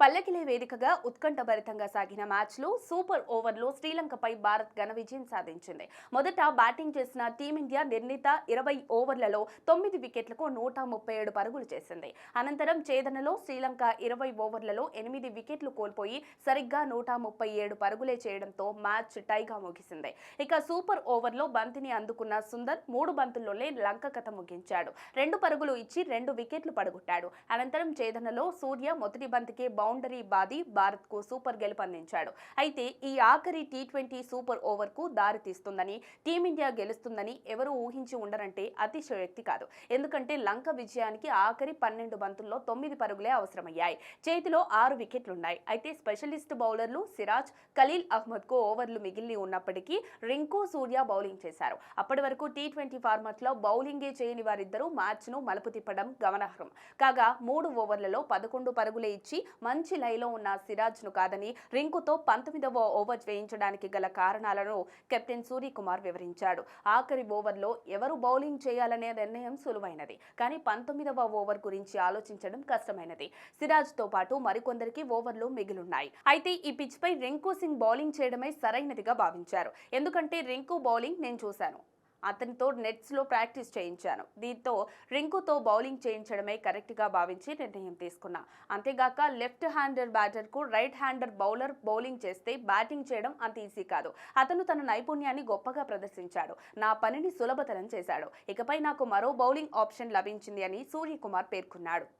పల్లకిలే వేదికగా ఉత్కంఠభరితంగా సాగిన మ్యాచ్లో సూపర్ ఓవర్లో శ్రీలంకపై భారత్ ఘన విజయం సాధించింది. మొదట బ్యాటింగ్ చేసిన టీమిండియా నిర్ణీత ఇరవై ఓవర్లలో తొమ్మిది వికెట్లకు నూట ముప్పై ఏడు పరుగులు చేసింది. అనంతరం ఛేదనలో శ్రీలంక ఇరవై ఓవర్లలో ఎనిమిది వికెట్లు కోల్పోయి సరిగ్గా నూట ముప్పై ఏడు పరుగులే చేయడంతో మ్యాచ్ టైగా ముగిసింది. ఇక సూపర్ ఓవర్లో బంతిని అందుకున్న సుందర్ మూడు బంతుల్లోనే లంక కథ ముగించాడు. రెండు పరుగులు ఇచ్చి రెండు వికెట్లు పడగొట్టాడు. అనంతరం ఛేదనలో సూర్య మొదటి బంతికే బౌండరీ బాది భారత్కు సూపర్ గెలుపు అందించాడు. అయితే ఈ ఆఖరి టీ ట్వంటీ సూపర్ ఓవర్కు దారి తీస్తుందని టీమిండియా గెలుస్తుందని ఎవరు ఊహించి ఉండరంటే అతిశయోక్తి కాదు. ఎందుకంటే లంక విజయానికి ఆఖరి పన్నెండు బంతుల్లో తొమ్మిది పరుగులే అవసరమయ్యాయి. చేతిలో ఆరు వికెట్లున్నాయి. అయితే స్పెషలిస్ట్ బౌలర్లు సిరాజ్ ఖలీల్ అహ్మద్కు ఓవర్లు మిగిలి ఉన్నప్పటికీ రింకు సూర్య బౌలింగ్ చేశారు. అప్పటి వరకు టీ ట్వంటీ ఫార్మాట్లో బౌలింగే చేయని వారిద్దరూ మ్యాచ్ను మలుపు తిప్పడం గమనార్హం. కాగా మూడు ఓవర్లలో పదకొండు పరుగులే ఇచ్చి మంచి మంచి లైలో ఉన్న సిరాజ్ను కాదని రింకుతో పంతొమ్మిదవ ఓవర్ వేయించడానికి గల కారణాలను కెప్టెన్ సూర్యకుమార్ వివరించాడు. ఆఖరి ఓవర్లో ఎవరు బౌలింగ్ చేయాలనే నిర్ణయం సులువైనది కానీ పంతొమ్మిదవ ఓవర్ గురించి ఆలోచించడం కష్టమైనది. సిరాజ్తో పాటు మరికొందరికి ఓవర్లు మిగిలున్నాయి. అయితే ఈ పిచ్ పై రింకు సింగ్ బౌలింగ్ చేయడమే సరైనదిగా భావించారు. ఎందుకంటే రింకు బౌలింగ్ నేను చూశాను. అతనితో నెట్స్లో ప్రాక్టీస్ చేయించాను. దీంతో రింకుతో బౌలింగ్ చేయించడమే కరెక్ట్గా భావించి నిర్ణయం తీసుకున్నా. అంతేగాక లెఫ్ట్ హ్యాండర్ బ్యాటర్కు రైట్ హ్యాండర్ బౌలర్ బౌలింగ్ చేస్తే బ్యాటింగ్ చేయడం అంత ఈజీ కాదు. అతను తన నైపుణ్యాన్ని గొప్పగా ప్రదర్శించాడు. నా పనిని సులభతరం చేశాడు. ఇకపై నాకు మరో బౌలింగ్ ఆప్షన్ లభించింది అని సూర్యకుమార్ పేర్కొన్నాడు.